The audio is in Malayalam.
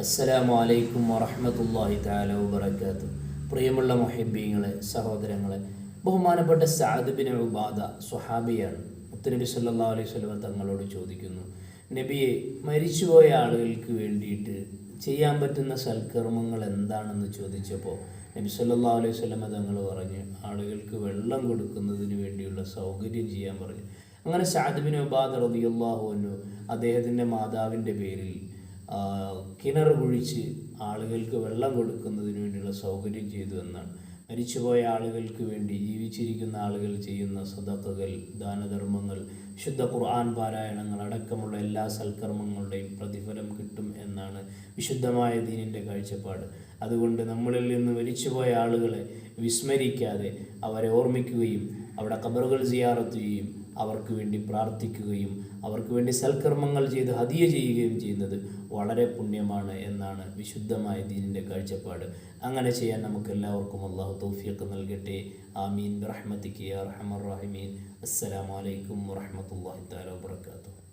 അസ്സലാമു അലൈക്കും വറഹ്മത്തുള്ളാഹി തആല വബർക്കാത്തു പ്രിയമുള്ള മുഹിബ്ബീങ്ങളെ സഹോദരങ്ങളെ ബഹുമാനപ്പെട്ട സഅദ് ബിൻ ഉബാദ സ്വഹാബിയാണ്. മുത്തനബി സല്ലല്ലാഹു അലൈഹി വസല്ലം തങ്ങളോട് ചോദിക്കുന്നു നബിയെ മരിച്ചുപോയ ആളുകൾക്ക് വേണ്ടിയിട്ട് ചെയ്യാൻ പറ്റുന്ന സൽക്കർമ്മങ്ങൾ എന്താണെന്ന് ചോദിച്ചപ്പോൾ നബി സല്ലല്ലാഹു അലൈഹി വസല്ലം തങ്ങൾ പറഞ്ഞു ആളുകൾക്ക് വെള്ളം കൊടുക്കുന്നതിന് വേണ്ടിയുള്ള സൗകര്യം ചെയ്യാൻ പറഞ്ഞു. അങ്ങനെ സഅദ് ബിൻ ഉബാദ റളിയല്ലാഹു അൻഹു അദ്ദേഹത്തിന്റെ മാതാവിന്റെ പേരിൽ കിണർ കുഴിച്ച് ആളുകൾക്ക് വെള്ളം കൊടുക്കുന്നതിന് വേണ്ടിയുള്ള സൗകര്യം ചെയ്തു എന്നാണ്. മരിച്ചുപോയ ആളുകൾക്ക് വേണ്ടി ജീവിച്ചിരിക്കുന്ന ആളുകൾ ചെയ്യുന്ന സദക്കകൾ ദാനധർമ്മങ്ങൾ വിശുദ്ധ ഖുർആൻ പാരായണങ്ങൾ അടക്കമുള്ള എല്ലാ സൽക്കർമ്മങ്ങളുടെയും പ്രതിഫലം കിട്ടും എന്നാണ് വിശുദ്ധമായ ദീനിന്റെ കാഴ്ചപ്പാട്. അതുകൊണ്ട് നമ്മളിൽ നിന്ന് മരിച്ചുപോയ ആളുകളെ വിസ്മരിക്കാതെ അവരെ ഓർമ്മിക്കുകയും അവിടെ കബറുകൾ സിയാറത്ത് ചെയ്യും. അവർക്ക് വേണ്ടി പ്രാർത്ഥിക്കുകയും അവർക്ക് വേണ്ടി സൽക്കർമ്മങ്ങൾ ചെയ്ത് ഹതിയ ചെയ്യുകയും ചെയ്യുന്നത് വളരെ പുണ്യമാണ് എന്നാണ് വിശുദ്ധമായ ദീനിന്റെ കാഴ്ചപ്പാട്. അങ്ങനെ ചെയ്യാൻ നമുക്ക് എല്ലാവർക്കും അള്ളാഹു തൗഫീഖ് നൽകട്ടെ. ആമീൻ. റഹ്മത്തിക്ക് റഹമർ റഹിമീൻ. അസ്സലാമലൈക്കും വറഹമത്തല്ലാഹി താല വാത്തു